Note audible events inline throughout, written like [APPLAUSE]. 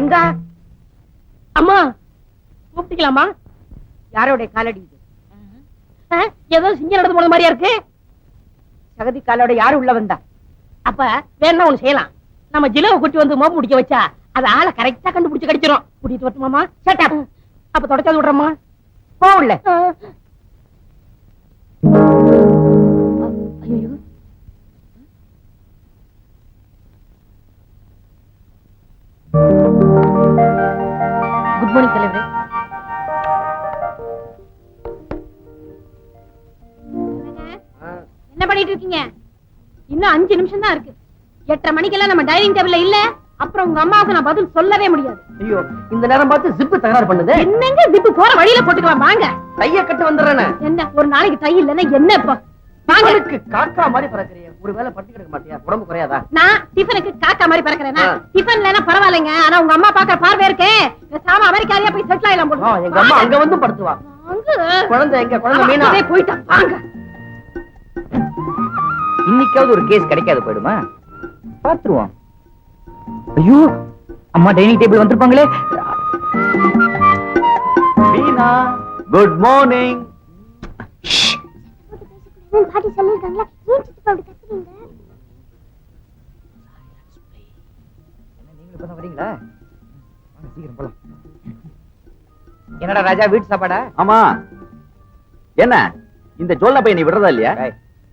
ரங்கா அம்மா கூப்பிட்டுக்கலாமா யாரோட காலடி இது? ஏதோ சிங்கம் நடந்து போன மாதிரியா இருக்கு? சகதி காலோட யாரு உள்ள வந்தா? அப்ப வேணா ஒண்ணு செய்யலாம். நம்ம ஜிலவை குட்டி வந்து மோப்பு முடிக்க வச்சா அது ஆளை கரெக்டா கண்டுபிடிச்சு கடிச்சிரும். கூட்டிட்டு வரட்டுமாமா சேட்டா அப்ப தொடச்சாது விடுறோமா போ இன்னும் அஞ்சு நிமிஷம் தான் இருக்கு. எட்டரை மணிக்கெல்லாம் நம்ம டைனிங் டேபிள்ல இல்ல. அப்புறம் உங்க அம்மாவுக்கு நான் பதில் சொல்லவே முடியாது. ஐயோ இந்த நேரம் பார்த்து ஜிப்பு தகராறு பண்ணுது. என்னங்க ஜிப்பு போற வழியில போட்டுக்கலாம் வாங்க. கைய கட்டு வந்துடுறேனே. என்ன ஒரு நாளைக்கு தை இல்லைன்னா என்ன இப்போ? வாங்க. காக்கா மாதிரி பறக்கறிய. ஒருவேளை பட்டி கிடக்க மாட்டியா? உடம்பு குறையாதா? நான் டிஃபனுக்கு காக்கா மாதிரி பறக்கிறேனா? ஆ. டிஃபன்ல பரவாயில்லைங்க. ஆனா உங்க அம்மா பாக்குற பார்வை இருக்கே. சாம அமெரிக்காரியா போய் செட்டில் ஆயிலாம் ஆ, எங்க அம்மா அங்க வந்து படுத்துவா குழந்தை எங்க? குழந்தை மீனா? போயிட்டா. வாங்க. இன்னைக்காவது ஒரு கேஸ் கிடைக்காது போயிடுமா? பாத்துருவோம் ஐயோ அம்மா டைனிங் டேபிள் வந்திருப்பாங்களே. மீனா குட் மார்னிங் பாட்டி சொல்லிருக்காங்களா ஏன் சித்தப்பா அப்படி கத்துறீங்க? நீங்களும் இப்பதான் வரீங்களா வாங்க, சீக்கிரம் போலாம். என்னடா ராஜா வீட்டு சாப்பாடா? ஆமா. என்ன? இந்த ஜோல்ல பையனை விடுறதா இல்லையா?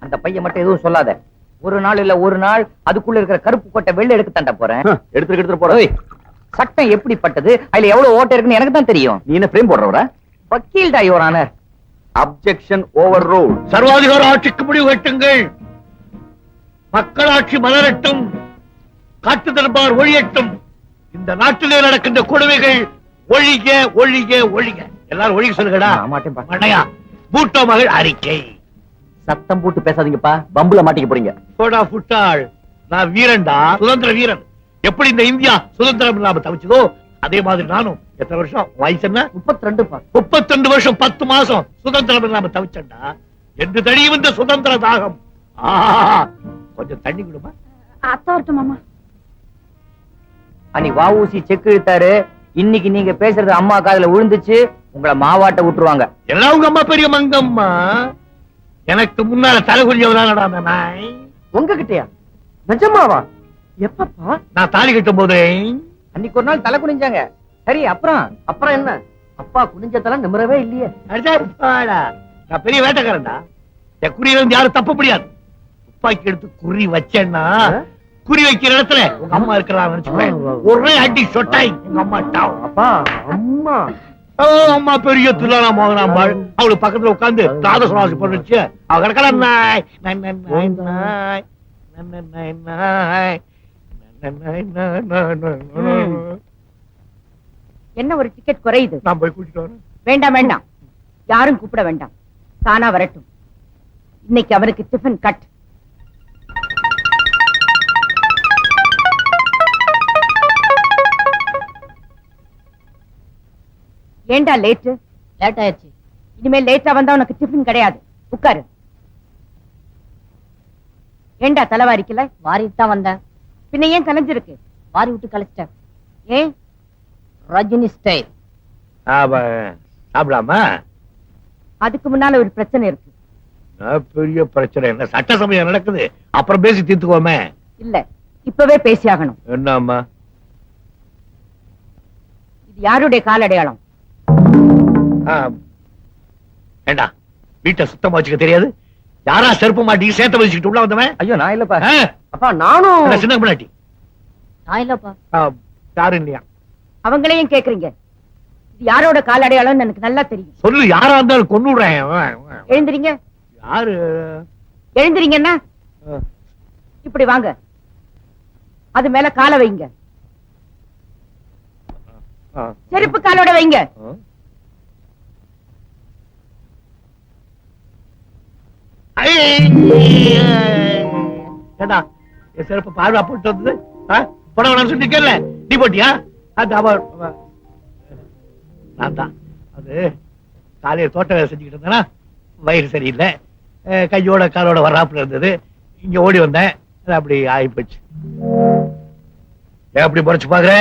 அந்த பையன் மட்டும் எதுவும் சொல்லாத. ஒரு நாள் இல்ல ஒரு நாள் அதுக்குள்ள இருக்கிற கருப்பு கோட்டை வெள்ளை எடுக்க தாண்ட போறேன். எடுத்துட்டு எடுத்துட்டு போற ஓய், சட்டம் எப்படிப்பட்டது? அதுல எவ்வளவு ஓட்டை இருக்குன்னு எனக்கு தான் தெரியும். நீ என்ன பிரேம் போடுறவரா வக்கீல்டா your honour. Objection overrule சர்வாதிகார ஆட்சிக்கு முடிவு கட்டுங்கள். மக்களாட்சி மலரட்டும். காட்டு தர்பார் ஒழியட்டும். இந்த நாட்டிலே நடக்கின்ற கொடுமைகள் ஒழிக ஒழிக ஒழிக எல்லாரும் ஒழிக சொல்லுங்கடா. பூட்டோ மகள் அறிக்கை. சத்தம் போட்டு பேசாதீங்கப்பா. பம்புல மாட்டிக்க போறீங்க. போடா புட்டாள். நான் வீரன்டா. சுதந்திர வீரன். எப்படி இந்த இந்தியா சுதந்திரம் இல்லாம தவிச்சதோ அதே மாதிரி நானும் எத்தனை வருஷம்? வயசு என்ன? முப்பத்தி ரெண்டு முப்பத்தி ரெண்டு வருஷம் பத்து மாசம் சுதந்திரம் இல்லாம தவிச்சண்டா என்று தடியும் இந்த சுதந்திர தாகம். ஆஹா, கொஞ்சம் தண்ணி கொடுமா? மாமா. அன்னைக்கு வாவூசி செக் இழுத்தாரு. இன்னைக்கு நீங்க பேசுறது அம்மா காதுல விழுந்துச்சு. உங்களை மாவாட்ட விட்டுருவாங்க. எல்லாம் உங்க அம்மா பெரிய மங்கம்மா. எனக்கு முன்னால தலைகுறியவதானடா நாய். உங்ககிட்டயா? நிஜமாவா? எப்பப்பா? நான் தாலி கட்டும் போதே அன்னைக்கு ஒரு நாள் தலை குனிஞ்சாங்க. சரி அப்புறம்? அப்புறம் என்ன? அப்பா குனிஞ்சதெல்லாம் நிமிரவே இல்லையே. நான் பெரிய வேட்டைக்காரன்டா. என் குறியில இருந்து யாரும் தப்ப முடியாது. துப்பாக்கி எடுத்து குறி வச்சேன்னா குறி வைக்கிற இடத்துல உங்க அம்மா நினைச்சுக்கோங்க ஒரே அடி சொட்டாய் உங்க அம்மா டாவ் அப்பா அம்மா. அம்மா பெரிய துல்லானா மோகனாம்பாள் அவளுக்கு பக்கத்துல உட்கார்ந்து தாத சுவாசி பண்ணுச்சு அவ கிடக்கல நாய். என்ன ஒரு டிக்கெட் குறையுது நான் போய் கூட்டிட்டு வரேன் வேண்டாம் வேண்டாம் யாரும் கூப்பிட வேண்டாம் தானா வரட்டும் இன்னைக்கு அவருக்கு டிஃபன் கட் ஏண்டா லேட்டு? லேட் ஆயிடுச்சு இனிமே லேட்டா வந்தா உனக்கு டிஃபன் கிடையாது. உட்காரு. ஏண்டா தலைவாரிக்கல? வாரிட்டு தான் வந்தேன். பின்ன ஏன் கலைஞ்சிருக்கு? வாரி விட்டு கழிச்சிட்டேன் ஏன் ரஜினி ஸ்டைல் ஆமா, சாப்பிடலாமா? அதுக்கு முன்னால ஒரு பிரச்சனை இருக்கு. நான் பெரிய பிரச்சனை. என்ன சட்ட சமயம் நடக்குது. அப்புறம் பேசி தீர்த்துக்கோமே இல்ல இப்பவே பேசியாகணும். என்னம்மா? இது யாருடைய காலடையாளம்? ஆ, ஏண்டா வீட்டை சுத்தமா வச்சுக்க தெரியாது? யாரா செருப்பு மாட்டி சேர்த்து வச்சுக்கிட்டு உள்ள வந்தவன்? ஐயோ நான் இல்லப்பா. அப்பா நானும். சின்ன முன்னாடி நான் இல்லப்பா. யாரும் இல்லையா? அவங்களையும் கேக்குறீங்க. இது யாரோட காலடையாளம்னு எனக்கு நல்லா தெரியும். சொல்லு யாரா இருந்தாலும் கொன்னுடுறேன் எழுந்திரீங்க. யாரு? எழுந்திரீங்கன்னா ஆ, இப்படி வாங்க. அது மேல காலை வைங்க. செருப்பு காலோட வைங்க. ஏண்டா என் செருப்பு பார்வா போட்டு வந்தது? ஆ? போட வேணாம்னு சொல்லிருக்கேன்ல நீ போட்டியா? அது அவ நான் தான். அது காலையில தோட்ட வேலை செஞ்சுக்கிட்டு இருந்தேனா வயிறு சரியில்லை. கையோட காலோட வராப்புல இருந்தது. இங்க ஓடி வந்தேன். அப்படி ஆகி போச்சு. ஏன் அப்படி முறைச்சு பாக்குற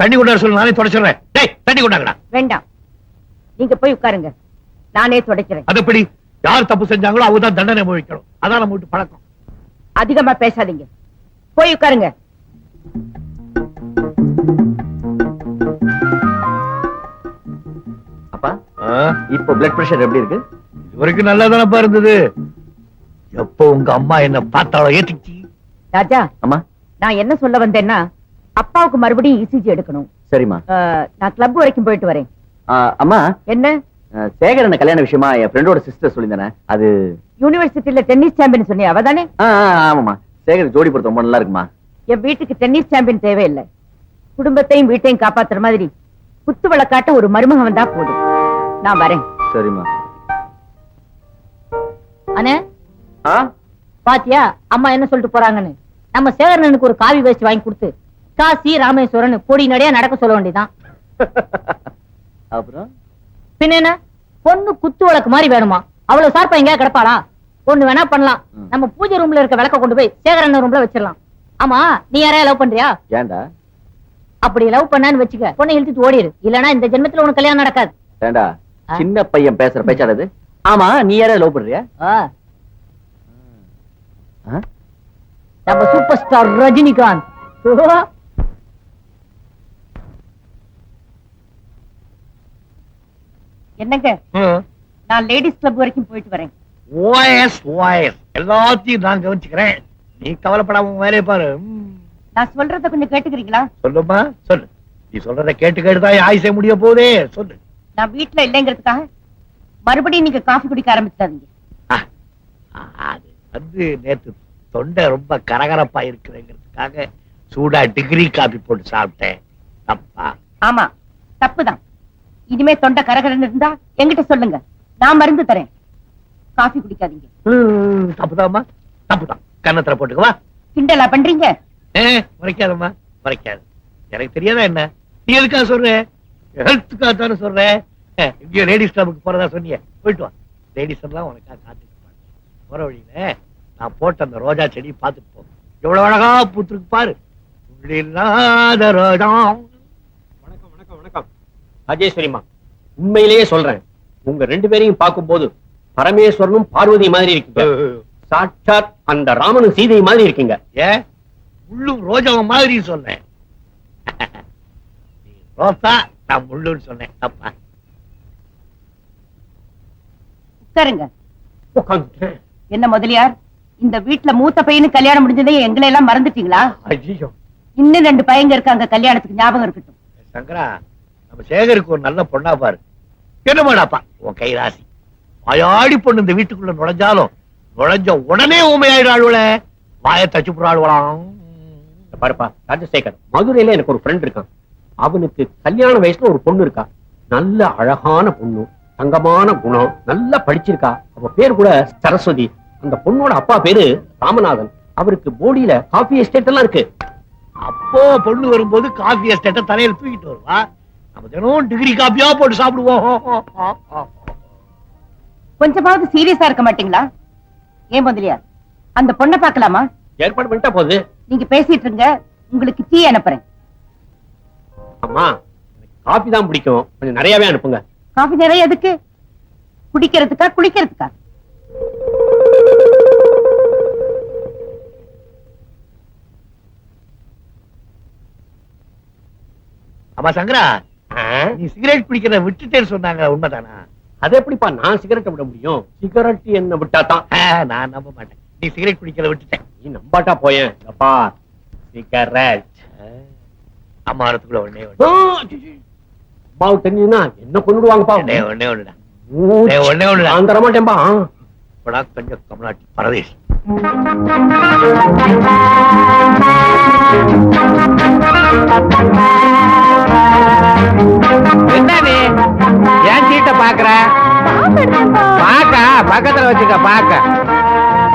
தண்ணி கொண்டாட சொல்லு நானே தொடச்சிடுறேன் டேய் தண்ணி கொண்டாங்கடா வேண்டாம். நீங்க போய் உட்காருங்க. நானே துடைக்கிறேன். அது எப்படி? யார் தப்பு செஞ்சாங்களோ அவங்க தான் தண்டனை அனுபவிக்கணும் அதான் நம்ம வீட்டு பழக்கம். அதிகமா பேசாதீங்க. போய் உட்காருங்க. அப்பா இப்போ பிளட் பிரஷர் எப்படி இருக்கு? இது வரைக்கும் நல்லா தானப்பா இருந்தது. எப்போ உங்க அம்மா என்ன பார்த்தாலோ ஏத்திச்சு ராஜா அம்மா. நான் என்ன சொல்ல வந்தேன்னா அப்பாவுக்கு மறுபடியும் இசிஜி எடுக்கணும். சரிம்மா. நான் கிளப் வரைக்கும் போயிட்டு வரேன். அம்மா. என்ன? சேகரன் கல்யாண விஷயமா என் ஃப்ரெண்டோட சிஸ்டர் சொல்லியிருந்தானே அது யூனிவர்சிட்டியில டென்னிஸ் சாம்பியன் சொன்னியா அவதானே? ஆ, ஆ, ஆமாம்மா. சேகர் ஜோடி பொறுத்த ரொம்ப நல்லா இருக்குமா என் வீட்டுக்கு டென்னிஸ் சாம்பியன் தேவையில்லை. குடும்பத்தையும் வீட்டையும் காப்பாத்துற மாதிரி குத்து விளக்காட்ட ஒரு மருமகன் வந்தா போதும். நான் வரேன். சரிம்மா. அண்ணே? பாத்தியா அம்மா என்ன சொல்லிட்டு போறாங்கன்னு? நம்ம சேகரனுக்கு ஒரு காவி வேஷ்டி வாங்கி கொடுத்து காசி ராமேஸ்வரன் பொடி நடையா நடக்க சொல்ல வேண்டியதான் அப்புறம்? பின்ன பொண்ணு குத்து விளக்கு மாதிரி வேணுமா? அவ்வளவு சார்பா எங்கேயா கிடப்பாளா? ஒண்ணு வேணா பண்ணலாம். நம்ம பூஜை ரூம்ல இருக்க விளக்க கொண்டு போய் சேகரன் ரூம்ல வச்சிடலாம். ஆமா நீ யாரையா லவ் பண்றியா? ஏன்டா? அப்படி லவ் பண்ணான்னு வச்சுக்க பொண்ணை இழுத்துட்டு ஓடிடு. இல்லனா இந்த ஜென்மத்துல உனக்கு கல்யாணம் நடக்காது. ஏன்டா? ஆ? சின்ன பையன் பேசுற பேச்சாடது ஆமா நீ யாரையா லவ் பண்றியா? நம்ம சூப்பர் ஸ்டார் ரஜினிகாந்த் என்னங்க? நான் லேடிஸ் கிளப் வரைக்கும் போயிட்டு வரேன். ஓஎஸ் ஓஎஸ் எல்லாத்தையும் நான் கவனிச்சுக்கிறேன். நீ கவலைப்படாம வேலையை பாரு. நான் சொல்றத கொஞ்சம் கேட்டுக்கிறீங்களா? சொல்லுமா சொல்லு. நீ சொல்றத கேட்டு கேட்டுதான் ஆயுசே முடிய போதே சொல்லு. நான் வீட்டுல இல்லைங்கிறதுக்காக மறுபடியும் நீங்க காஃபி குடிக்க ஆரம்பிச்சிடாதீங்க. ஆ, அது வந்து நேத்து தொண்டை ரொம்ப கரகரப்பா இருக்குதுங்கிறதுக்காக சூடா டிகிரி காபி போட்டு சாப்பிட்டேன். தப்பா? ஆமா தப்புதான். இனிமே தொண்டை கரகரன்னு இருந்தா என்கிட்ட சொல்லுங்க. நான் மருந்து தரேன். காஃபி குடிக்காதீங்க. தப்புதாம்மா. தப்புதான். கன்னத்துல போட்டுக்கவா? கிண்டலா பண்றீங்க? ஏ மறைக்காதம்மா மறைக்காது எனக்கு தெரியாதா என்ன? நீ எதுக்காக சொல்ற? ஹெல்த்துக்காக தானே சொல்ற? இங்கேயோ லேடிஸ் கிளப்புக்கு போறதா சொன்னியே. போயிட்டு வா. லேடிஸ் எல்லாம் உனக்காக இருப்பாங்க. போற வழியில நான் போட்ட அந்த ரோஜா செடி பார்த்துட்டு போ. எவ்வளவு அழகா பூத்துருக்கு பாரு. உள்ளில்லாத ரோஜா. ராஜேஸ்வரிமா உண்மையிலேயே சொல்றேன். உங்க ரெண்டு பேரையும் பார்க்கும்போது பரமேஸ்வரனும் பார்வதி மாதிரி இருக்கீங்க. சாட்சாத் அந்த ராமனும் சீதை மாதிரி இருக்கீங்க. ஏ முள்ளும் ரோஜாவும் மாதிரி சொன்னேன். நீ ரோசா நான் முள்ளுன்னு சொன்னேன். தப்பா உட்காருங்க. உட்கார்ந்துட்டேன். என்ன முதலியார் இந்த வீட்டுல மூத்த பையனு கல்யாணம் முடிஞ்சதே எங்களை எல்லாம் மறந்துட்டீங்களா? ஐயோ. இன்னும் ரெண்டு பையங்க இருக்காங்க கல்யாணத்துக்கு ஞாபகம் இருக்கட்டும். சங்கரா நம்ம சேகருக்கு ஒரு நல்ல பொண்ணா பாரு. என்னமாடாப்பா? உன் கை ராசி வாயாடி பொண்ணு இந்த வீட்டுக்குள்ள நுழைஞ்சாலும் நுழைஞ்ச உடனே ஊமையாயிடாளுவல வாயை தச்சு புறாளுவலாம் பாருப்பா ராஜசேகர் மதுரையில எனக்கு ஒரு ஃப்ரெண்ட் இருக்கான். அவனுக்கு கல்யாண வயசுல ஒரு பொண்ணு இருக்கா. நல்ல அழகான பொண்ணு தங்கமான குணம் நல்லா படிச்சிருக்கா. அவ பேர் கூட சரஸ்வதி. அந்த பொண்ணோட அப்பா பேரு ராமநாதன். அவருக்கு போடியில காஃபி எஸ்டேட் எல்லாம் இருக்கு. அப்போ பொண்ணு வரும்போது காஃபி எஸ்டேட்ட தலையில தூக்கிட்டு வருவா. நம்ம தினம் டிகிரி காப்பியா போட்டு சாப்பிடுவோம். கொஞ்சமாவது சீரியஸா இருக்க மாட்டீங்களா? ஏன் முதலியார்? அந்த பொண்ணை பார்க்கலாமா? ஏற்பாடு பண்ணிட்டா போகுது நீங்க பேசிட்டு இருங்க உங்களுக்கு டீ அனுப்புறேன். அம்மா காபி தான் பிடிக்கும். கொஞ்சம் நிறையவே அனுப்புங்க. காஃபி நிறைய எதுக்கு? குடிக்கிறதுக்கா குளிக்கிறதுக்கா? ஆமா சங்கரா? நீ சிகரெட் பிடிக்கிறத விட்டுட்டேன்னு சொன்னாங்க உண்மைதானா? அது எப்படிப்பா நான் சிகரெட்டை விட முடியும்? சிகரெட் என்ன விட்டா தான் நான் நம்ப மாட்டேன். நீ சிகரெட் பிடிக்கிறத விட்டுட்டேன். நீ நம்பாட்டா போயேன். அப்பா சிகரெட். அம்மா வரத்துக்குள்ள ஒண்ணே ஒண்ணு. அம்மாவுக்கு தெரிஞ்சுன்னா என்ன கொண்டுடுவாங்கப்பா ஒண்ணே ஒண்ணே ஒண்ணுதான் டேய், ஒண்ணே. நான் தர மாட்டேன்பா. இப்படா கொஞ்சம் கமலாட்டி பரதேஷ். என்ன நீ ஏன் சீட்டை பாக்குற பாக்க பக்கத்துல வச்சுக்க பாக்க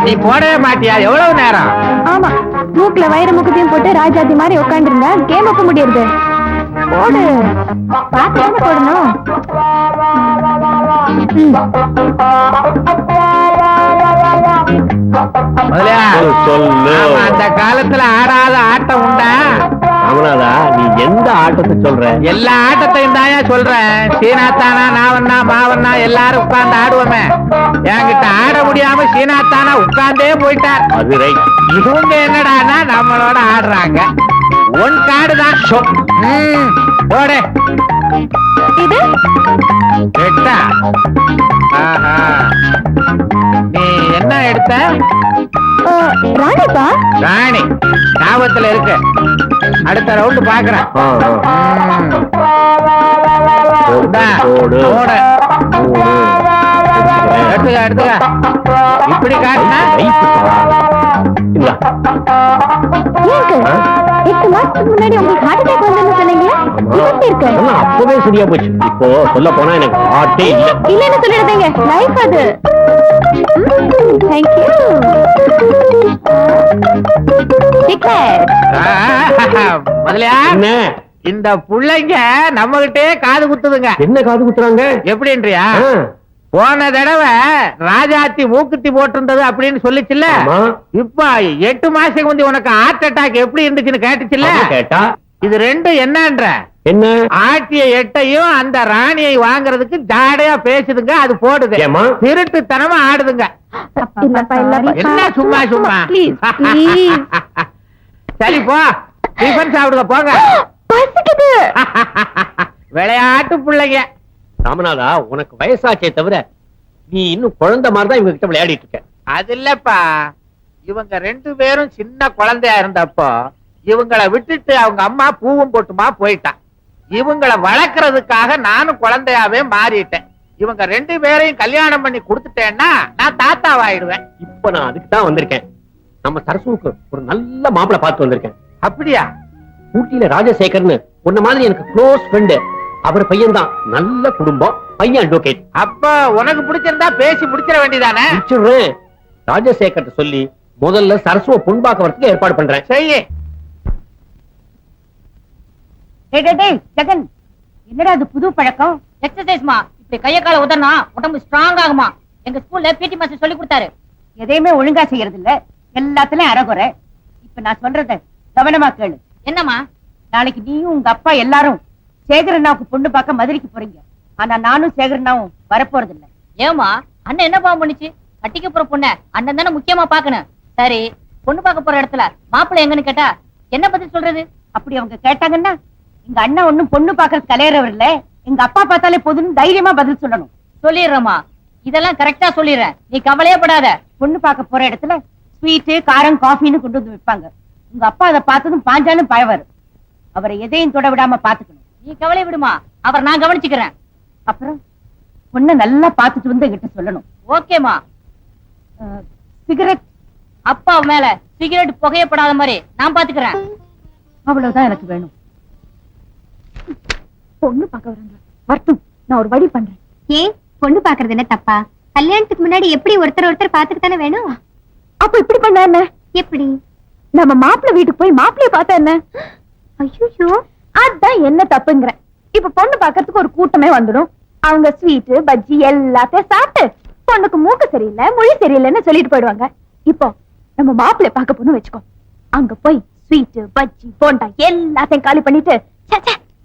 நீ போடவே மாட்டியா? எவ்வளவு நேரம்? ஆமா. மூக்குல வயிறு முக்கத்தையும் போட்டு ராஜாதி மாதிரி உட்காந்துருந்தா கேம் ஒப்ப முடியாது போடு. தானே போடணும். முதலியா சொல்லு. ஆமா, அந்த காலத்துல ஆடாத ஆட்டம் உண்டா? ராமநாதா நீ எந்த ஆட்டத்தை சொல்ற? எல்லா ஆட்டத்தையும் தாயா சொல்றேன் சீனாத்தானா நாவண்ணா மாவண்ணா எல்லாரும் உட்கார்ந்து ஆடுவோமே. என்கிட்ட ஆட முடியாம சீனாத்தானா உட்கார்ந்தே போயிட்டார். அது ரைட் இவங்க என்னடான்னா நம்மளோட ஆடுறாங்க. ஒன் கார்டு தான் போடு. இது? எட்டா ஆஹா. நீ என்ன எடுத்த? ராணிப்பா? ராணி. ஞாபகத்துல இருக்கு. அடுத்த ரவுண்டு பாக்குறேன். எடுத்துக்க எடுத்துக்க. இப்படி காட்டினா? அப்பவே சரியா போச்சு. இப்போ சொல்ல போனா எனக்கு ஆட்டே இல்ல. இல்லன்னு சொல்லிடுறீங்க லைஃப் அது. தேங்க்யூ முதலியா? இந்த புள்ளைங்க நம்ம கிட்டே காது குத்துதுங்க. என்ன காது குத்துறாங்க? எப்படின்றியா? போன தடவை ராஜாத்தி மூக்குத்தி போட்டிருந்தது அப்படின்னு சொல்லிச்சுல்ல? ஆமா. இப்ப எட்டு மாசத்துக்கு முந்தி உனக்கு ஹார்ட் அட்டாக் எப்படி இருந்துச்சுன்னு கேட்டுச்சுல்ல? கேட்டா? இது ரெண்டும் என்னன்ற? என்ன? ஆட்டிய எட்டையும் அந்த ராணியை வாங்குறதுக்கு ஜாடையா பேசுதுங்க அது போடுது? திருட்டுத்தனமா ஆடுதுங்க. என்ன சும்மா சும்மா? சரி போ. டிஃபன் சாப்பிடுங்க போங்க. பசிக்குது. [LAUGHS] விளையாட்டு பிள்ளைங்க. ராமநாதா உனக்கு வயசாச்சே தவிர நீ இன்னும் குழந்தை மாதிரி தான் இவங்க கிட்ட விளையாடிட்டு இருக்க. அது இல்லப்பா. இவங்க ரெண்டு பேரும் சின்ன குழந்தையா இருந்தப்போ இவங்கள விட்டுட்டு அவங்க அம்மா பூவும் போட்டுமா போயிட்டான் இவங்கள வளர்க்கறதுக்காக நானும் குழந்தையாவே மாறிட்டேன். இவங்க ரெண்டு பேரையும் கல்யாணம் பண்ணி கொடுத்துட்டேன்னா நான் தாத்தாவாயிடுவேன் இப்ப நான் அதுக்கு தான் வந்திருக்கேன். நம்ம சரசுவுக்கு ஒரு நல்ல மாப்பிளை பார்த்து வந்திருக்கேன். அப்படியா? ஊட்டியில ராஜசேகர்னு உன்ன மாதிரி எனக்கு க்ளோஸ் ஃப்ரெண்டு அவர் பையன் தான் நல்ல குடும்பம் பையன் அட்வொகேட் அப்ப உனக்கு பிடிச்சிருந்தா பேசி முடிச்சிட வேண்டியதானே? முடிச்சிடுறேன். ராஜசேகர்ட்ட சொல்லி முதல்ல சரசுவ பொன் பார்க்க வரதுக்கு ஏற்பாடு பண்றேன். செய்ய. ஜெகன். என்னடா அது புது பழக்கம்? எக்ஸசைஸ்மா இப்படி கைய கால உதறனா உடம்பு ஸ்ட்ராங் ஆகுமா? எங்க ஸ்கூல்ல பிடி மாஸ்டர் சொல்லி கொடுத்தாரு. எதையுமே ஒழுங்கா செய்யறது இல்ல எல்லாத்துலயும் அறகுறை இப்ப நான் சொல்றத கவனமா கேளு. என்னம்மா? நாளைக்கு நீயும் உங்க அப்பா எல்லாரும் சேகரண்ணாவுக்கு பொண்ணு பார்க்க மதுரைக்கு போறீங்க. ஆனா நானும் சேகரண்ணாவும் வரப்போறது இல்ல ஏமா அண்ணன் என்ன பாவம் பண்ணுச்சு? கட்டிக்க போற பொண்ண அண்ணன் தானே முக்கியமா பாக்கணும் சரி பொண்ணு பார்க்க போற இடத்துல மாப்பிள்ளை எங்கன்னு கேட்டா என்ன பதில் சொல்றது? அப்படி அவங்க கேட்டாங்கன்னா எங்க அண்ணா ஒண்ணும் பொண்ணு பாக்குறது கலையறவர் இல்ல. எங்க அப்பா பார்த்தாலே போதும்னு தைரியமா பதில் சொல்லணும். சொல்லிடுறேம்மா. இதெல்லாம் கரெக்டா சொல்லிடுறேன். நீ கவலையே படாத. பொண்ணு பார்க்க போற இடத்துல ஸ்வீட்டு காரம் காஃபின்னு கொண்டு வந்து விற்பாங்க. உங்க அப்பா அதை பார்த்ததும் பாஞ்சாலும் பழவர் அவரை எதையும் தொட விடாம பாத்துக்கணும் நீ கவலை விடுமா? அவர் நான் கவனிச்சுக்கிறேன். அப்புறம் பொண்ணை நல்லா பார்த்துட்டு வந்து கிட்ட சொல்லணும். ஓகேமா சிகரெட் அப்பா மேல சிகரெட் புகையப்படாத மாதிரி நான் பாத்துக்கிறேன் அவ்வளவுதான் எனக்கு வேணும். பொண்ணு பார்க்க வராங்க வரட்டும். நான் ஒரு வழி பண்றேன். ஏன்? பொண்ணு பாக்குறது என்ன தப்பா? கல்யாணத்துக்கு முன்னாடி எப்படி ஒருத்தர் ஒருத்தர் பாத்துட்டு தானே வேணும்? அப்ப இப்படி பண்ண என்ன? எப்படி? நம்ம மாப்பிள்ளை வீட்டுக்கு போய் மாப்பிள்ளைய பார்த்தா என்ன? ஐயோ அதான் என்ன தப்புங்கிறேன். இப்ப பொண்ணு பார்க்கறதுக்கு ஒரு கூட்டமே வந்துடும். அவங்க ஸ்வீட் பஜ்ஜி எல்லாத்தையும் சாப்பிட்டு பொண்ணுக்கு மூக்கு சரியில்லை மொழி சரியில்லைன்னு சொல்லிட்டு போயிடுவாங்க. இப்போ நம்ம மாப்பிள்ளை பார்க்க போன்னு வச்சுக்கோ. அங்க போய் ஸ்வீட் பஜ்ஜி போண்டா எல்லாத்தையும் காலி பண்ணிட்டு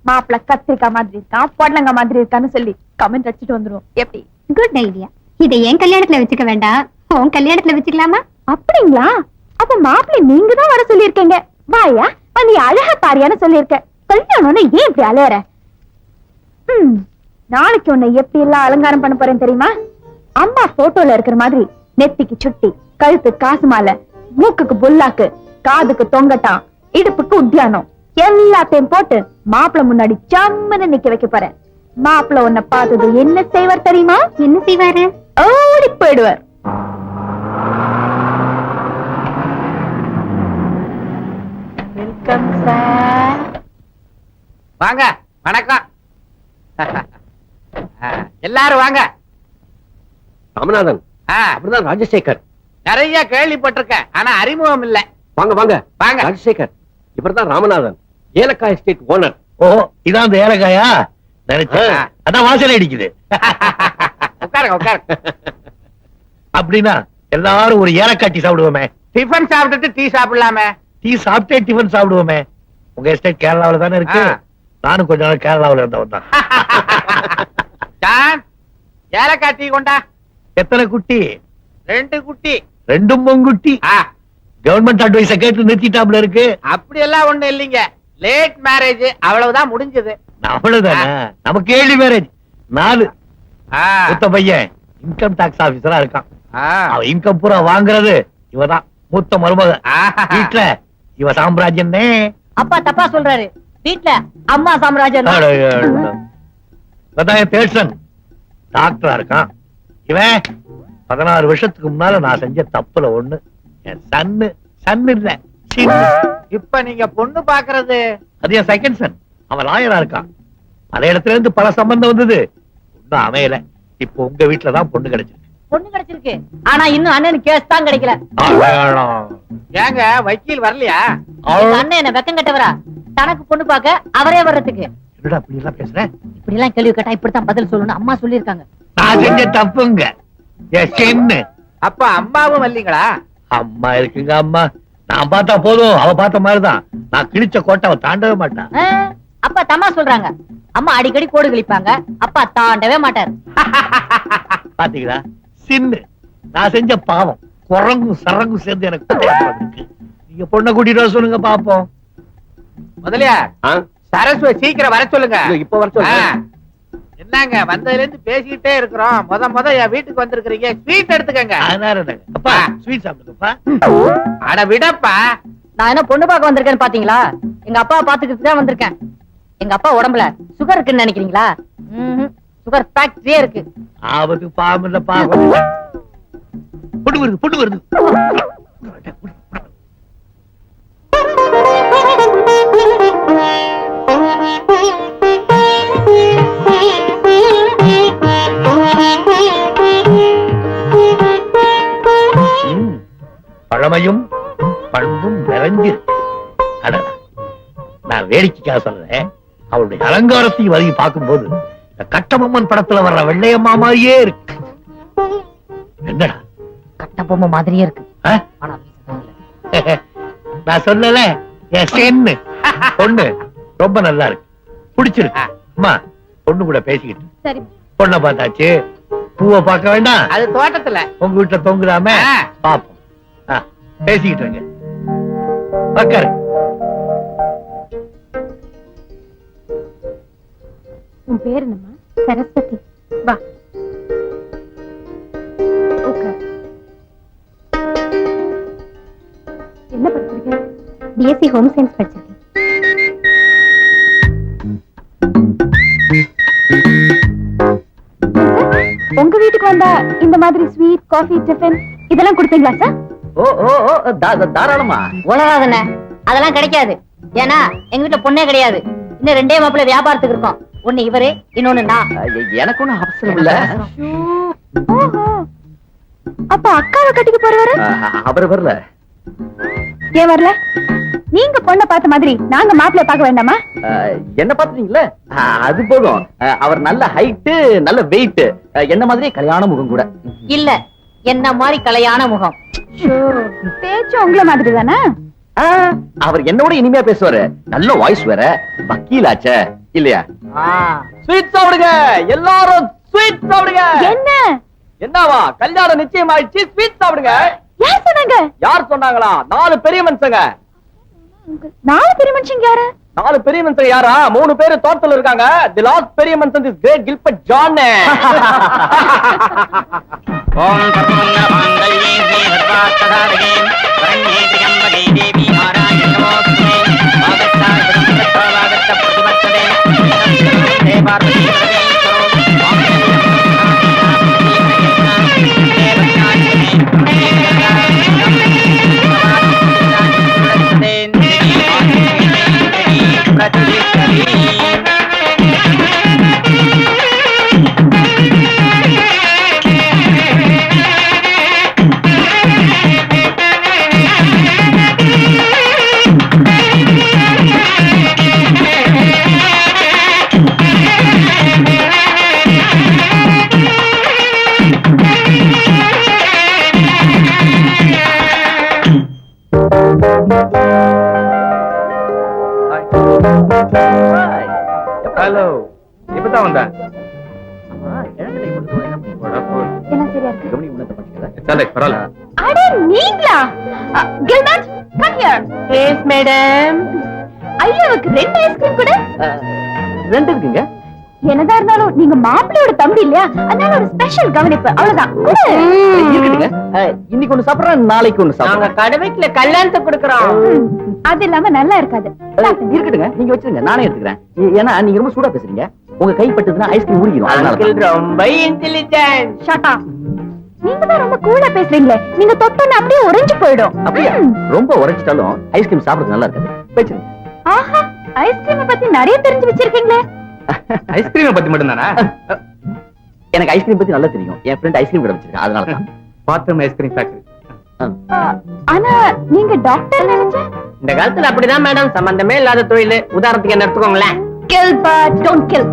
மாப்பிள்ளை கத்திரிக்காய் மாதிரி இருக்கான் பொடலங்காய் மாதிரி இருக்கான்னு சொல்லி கமெண்ட் அடிச்சுட்டு வந்துருவோம். எப்படி? குட் ஐடியா இதை என் கல்யாணத்துல வச்சுக்க வேண்டாம். உன் கல்யாணத்துல வச்சுக்கலாமா? அப்படிங்களா? அப்ப மாப்பிள்ளை நீங்க தான் வர சொல்லியிருக்கீங்க. வாயா வந்து அழகா பாரியான்னு சொல்லியிருக்க. கல்யாணம்னு ஏன் இப்படி அலையற? ம், நாளைக்கு உன்னை எப்படி எல்லாம் அலங்காரம் பண்ண போறேன் தெரியுமா? அம்மா போட்டோல இருக்கிற மாதிரி நெத்திக்கு சுட்டி கழுத்து காசு மாலை மூக்குக்கு புல்லாக்கு காதுக்கு தொங்கட்டான் இடுப்புக்கு உத்தியானம். எல்லாத்தையும் போட்டு மாப்பிள்ளை முன்னாடி ஜம்முன்னு நிக்க வைக்க போறேன் மாப்பிள்ளை உன்னை பார்த்தது என்ன செய்வார் தெரியுமா? என்ன செய்வாரு? ஓடி போயிடுவார். Welcome sir. வாங்க வணக்கம். ஆ, எல்லாரும் வாங்க. ராமநாதன் ஆ, அப்படிதான் ராஜசேகர். நிறைய கேள்விப்பட்டிருக்கேன் ஆனா அறிமுகம் இல்ல. வாங்க வாங்க. வாங்க. ராஜசேகர் இவர்தான் ராமநாதன் ஏலக்காய் எஸ்டேட் ஓனர். ஓ இதான் அந்த ஏலக்காயா? நினைச்சேன். அதான் வாசனை அடிக்குது. உட்காருங்க உட்காருங்க. அப்படின்னா எல்லாரும் ஒரு ஏலக்காய் டீ சாப்பிடுவோமே. டிஃபன் சாப்பிட்டுட்டு டீ சாப்பிடலாமே. டீ சாப்பிட்டே டிஃபன் சாப்பிடுவோமே. உங்க எஸ்டேட் கேரளாவுல தானே இருக்கு. நானும் கொஞ்ச நாள் கேரளாவுல இருந்தவன் தான். [LAUGHS] ஏலக்காய் டீ கொண்டா. எத்தனை குட்டி? ரெண்டு குட்டி. ரெண்டும் பொங்குட்டி. கவர்மெண்ட் அட்வைஸ கேட்டு நிறுத்திட்டாப்ல இருக்கு. அப்படி எல்லாம் ஒண்ணு இல்லைங்க. லேட் மேரேஜ் அவ்வளவுதான் முடிஞ்சது. அவ்வளவுதானே? நமக்கு ஏழு மேரேஜ் நாலு. மூத்த பையன் இன்கம் டாக்ஸ் ஆபீசரா இருக்கான். இன்கம் பூரா வாங்குறது இவதான். மூத்த மருமக. வீட்டுல இவ சாம்ராஜ்யம். அப்பா தப்பா சொல்றாரு. வீட்ல அம்மா சாம்ராஜ்யம் தேர்சன் டாக்டரா இருக்கான். இவன் பதினாறு வருஷத்துக்கு முன்னால நான் செஞ்ச தப்புல ஒண்ணு. என் சன்னு சன் இல்ல. இப்ப நீங்க பொண்ணு பாக்குறது? அது என் செகண்ட் சன் அவன் லாயரா இருக்கான். பல இடத்துல இருந்து பல சம்பந்தம் வந்தது. ஒண்ணும் அமையல. இப்போ உங்க வீட்டுல தான் பொண்ணு கிடைச்சிருக்கு. பொண்ணு கிடைச்சிருக்கு. ஆனா இன்னும் அண்ணனுக்கு கேஸ் தான் கிடைக்கல. ஏங்க வக்கீல் வரலையா? அண்ணன் என்ன வெக்கம் கட்டவரா? தனக்கு பொண்ணு பார்க்க அவரே வர்றதுக்கு. என்னடா இப்படி எல்லாம் பேசுறேன் இப்படி எல்லாம் கேள்வி கேட்டா இப்படித்தான் பதில் சொல்லணும் அம்மா நான் செஞ்ச தப்புங்க. அப்ப அம்மாவும் வரலீங்களா? அம்மா இருக்குங்க அம்மா. நான் பார்த்தா போதும். அவ பார்த்த மாதிரிதான். நான் கிழிச்ச கோட்டை அவ தாண்டவே மாட்டான் அப்பா தம்மா சொல்றாங்க. அம்மா அடிக்கடி கோடு கிழிப்பாங்க. அப்பா தாண்டவே மாட்டார். பாத்தீங்களா? சின்னு. நான் செஞ்ச பாவம். குரங்கும் சரங்கும் சேர்ந்து எனக்கு. நீங்க பொண்ணை கூட்டிட்டு வர சொல்லுங்க பாப்போம். முதலியா? சரஸ்வ சீக்கிரம் வர சொல்லுங்க. இப்ப வர. சொல்லுங்க. என்னங்க வந்ததுல இருந்து பேசிக்கிட்டே இருக்கிறோம். முத முத என் வீட்டுக்கு வந்திருக்கிறீங்க. ஸ்வீட் எடுத்துக்கங்க? அப்பா ஸ்வீட் சாப்பிடுங்கப்பா. அட விடப்பா. நான் என்ன பொண்ணு பார்க்க வந்திருக்கேன்னு பாத்தீங்களா? எங்க அப்பா பாத்துக்கிட்டு தான் வந்திருக்கேன். எங்க அப்பா உடம்புல சுகர் இருக்குன்னு நினைக்கிறீங்களா? சுகர் ஃபேக்டரியே இருக்கு. ஆபத்து பாவம் இல்ல பாவம். பொண்ணு வருது பொண்ணு வருது. பழமையும் பண்பும் நிறைஞ்சிருக்கு. நான் வேடிக்கைக்காக சொல்றேன். அவளுடைய அலங்காரத்தையும் வதகி பார்க்கும்போது இந்த கட்டபொம்மன் படத்துல வர்ற வெள்ளையம்மா மாதிரியே இருக்கு. என்னடா? கட்ட பொம்மை மாதிரியே இருக்கு. நான் சொல்லல. பொண்ணு. ரொம்ப நல்லா இருக்கு. பிடிச்சிருக்கு. அம்மா பொண்ணு கூட பேசிக்கிட்டு. பொண்ணை பார்த்தாச்சு. பூவை பார்க்க வேண்டாம். அது தோட்டத்துல. உங்க வீட்டுல தொங்குதாம? ஆ. பாப்போம். பேசிக்கிட்டு இருங்க. உக்காரு. உன் பேர் என்னம்மா? சரஸ்வதி. வா. என்ன படிச்சிருக்க? பிஎஸ்சி ஹோம் சயின்ஸ் படிச்சிருக்கேன் உங்க வீட்டுக்கு வந்தா இந்த மாதிரி ஸ்வீட் காஃபி டிஃபன் இதெல்லாம் கொடுப்பீங்களா சார்? ஓ ஓ ஓ தாராளமா. உலகாதண்ணே அதெல்லாம் கிடைக்காது. ஏன்னா எங்க வீட்டுல பொண்ணே கிடையாது. இன்னும் ரெண்டே மாப்பிள்ள வியாபாரத்துக்கு இருக்கோம். ஒண்ணு இவரு இன்னொன்னு நான். எனக்கு ஒண்ணும் அவசரம் இல்ல. அப்ப அக்காவை கட்டிக்க போறவரு அவர் வரல. ஏன் வரல? நீங்க பொண்ணை பார்த்த மாதிரி நாங்க மாப்பிள்ளை பார்க்க வேண்டாமா? என்ன பாத்துட்டீங்களே அது போதும். அவர் நல்ல ஹைட்டு நல்ல வெயிட் என்ன மாதிரியே கல்யாண முகம் கூட. இல்ல என்ன மாதிரி கலையான முகம். பேச்சு உங்களை மாதிரி தானே? அவர் என்னோட இனிமையா பேசுவாரு. நல்ல வாய்ஸ் வேற. வக்கீலாச்சே. இல்லையா? ஸ்வீட் சாப்பிடுங்க. எல்லாரும் ஸ்வீட் சாப்பிடுங்க. என்ன? என்னவா? கல்யாணம் நிச்சயம் ஆயிடுச்சு ஸ்வீட் சாப்பிடுங்க. யார் சொன்னாங்க? யார் சொன்னாங்களா? நாலு பெரிய மனுஷங்க. நாலு பெரிய மனுஷங்க யாரு? நாலு பெரிய மனுஷங்க யாரா? மூணு பேரு தோட்டத்துல இருக்காங்க. தி லாஸ்ட் பெரிய மனுஷன் இஸ் கிரேட் கில்பர்ட் ஜான் ஓம் சர்வமங்கல மாங்கல்யே ஸ்ரீ சர்வார்த்தசாதகே சரண்யே திரியம்பகே தேவி. ஹரே பார்வதி பரவாயில்ல. அட நீங்களா? Gilbert come here yes madam ஐயாவுக்கு ரெண்டு ஐஸ்கிரீம் கூட. ரெண்டு இருக்குங்க என்னதான் இருந்தாலும் நீங்க மாப்பிள்ளையோட தம்பி இல்லையா? அதனால ஒரு ஸ்பெஷல் கவனிப்பு. அவ்வளவுதான். இன்னைக்கு ஒண்ணு சாப்பிடுறேன் நாளைக்கு ஒண்ணு சாப்பிடுறேன். கடமைக்குல கல்யாணத்துக்கு கொடுக்கறோம். அது இல்லாம நல்லா இருக்காது. இருக்கட்டுங்க. நீங்க வச்சிருங்க. நானே எடுத்துக்கிறேன். ஏன்னா நீங்க ரொம்ப சூடா பேசுறீங்க. உங்க கை பட்டதுன்னா ஐஸ்கிரீம் உருகிடும். ரொம்ப இன்டெலிஜென்ட் up. நீங்க தான் ரொம்ப கூலா பேசுறீங்களே. நீங்க தொட்டோன்னு அப்படியே உறைஞ்சு போயிடும். அப்படியா. ரொம்ப உரைச்சிட்டாலும் ஐஸ்கிரீம் சாப்பிடுறது நல்லா இருக்காது. வச்சிருங்க ஆஹா ஐஸ்கிரீம் பத்தி நிறைய தெரிஞ்சு வச்சிருக்கீங்களே. [LAUGHS] ஐஸ்கிரீம் பத்தி மட்டும் தானே எனக்கு ஐஸ்கிரீம் பத்தி நல்லா தெரியும். என் ஃப்ரெண்ட் ஐஸ்கிரீம் கடை வச்சிருக்கேன் அதனால தான். பாத்ரூம் ஐஸ்கிரீம் ஃபேக்டரி ஆனா நீங்க டாக்டர் நினைச்சேன்? இந்த காலத்துல அப்படிதான் மேடம் சம்பந்தமே இல்லாத தொழில். உதாரணத்துக்கு என்ன எடுத்துக்கோங்களேன். கில் பட் டோன்ட் கில்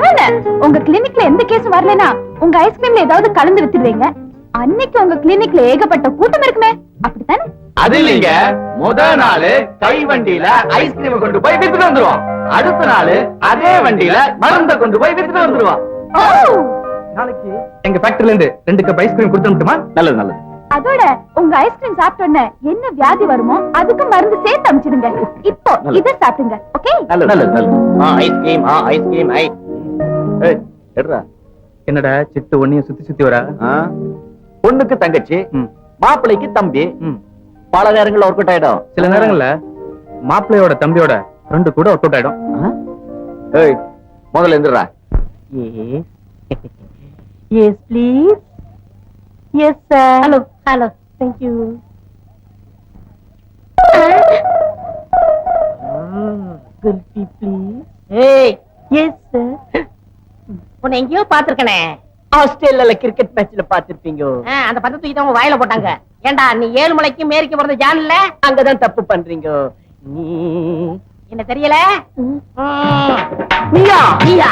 பரவாயில்ல. உங்க கிளினிக்ல எந்த கேஸும் வரலனா உங்க ஐஸ்கிரீம்ல ஏதாவது கலந்து வித்துடுவீங்க. அன்னைக்கு உங்க கிளினிக்ல ஏகப்பட்ட கூட்டம் இருக்குமே. அப்படித்தானே? அது இல்லைங்க. முத நாள் கை வண்டியில ஐஸ்கிரீம் கொண்டு போய் வித்துட்டு வந்துருவோம். அடுத்த நாள் அதே வண்டியில மருந்த கொண்டு போய் வித்துட்டு வந்துருவோம். ஓ! நாளைக்கு எங்க ஃபேக்டரில இருந்து ரெண்டு கப் ஐஸ்கிரீம் கொடுத்துட்டுமா நல்லது நல்லது. அதோட உங்க ஐஸ்கிரீம் சாப்பிட்ட உடனே என்ன வியாதி வருமோ அதுக்கு மருந்து சேர்த்து அமிச்சிடுங்க இப்போ. இத சாப்பிடுங்க ஓகே நல்லது நல்லது நல்லது. ஐஸ்கிரீம் ஐஸ்கிரீம் ஐ ஏய், எடுறா. என்னடா சிட்டு ஒன்னையும் சுத்தி சுத்தி வரா? பொண்ணுக்கு தங்கச்சி ம். மாப்பிள்ளைக்கு தம்பி. ம். பல நேரங்கள்ல ஒர்க் அவுட் ஆயிடும். சில நேரங்கள்ல மாப்பிள்ளையோட தம்பியோட ஃப்ரெண்டு கூட ஒர்க் அவுட் ஆயிடும்? ஏய் முதல்ல எந்திரா yes please yes sir hello hello thank you kulfi please ஏய் எஸ் சார் உன்னை எங்கேயோ பாத்துருக்கனே ஆஸ்திரேலியால கிரிக்கெட் மேட்ச்ல பாத்திருப்பீங்க அந்த பத்து தூக்கி உங்க வாயில போட்டாங்க. ஏண்டா நீ ஏழு மலைக்கு மேற்கு போறது ஜான்ல அங்கதான் தப்பு பண்றீங்க. நீ என்ன தெரியல? நீயா? நீயா?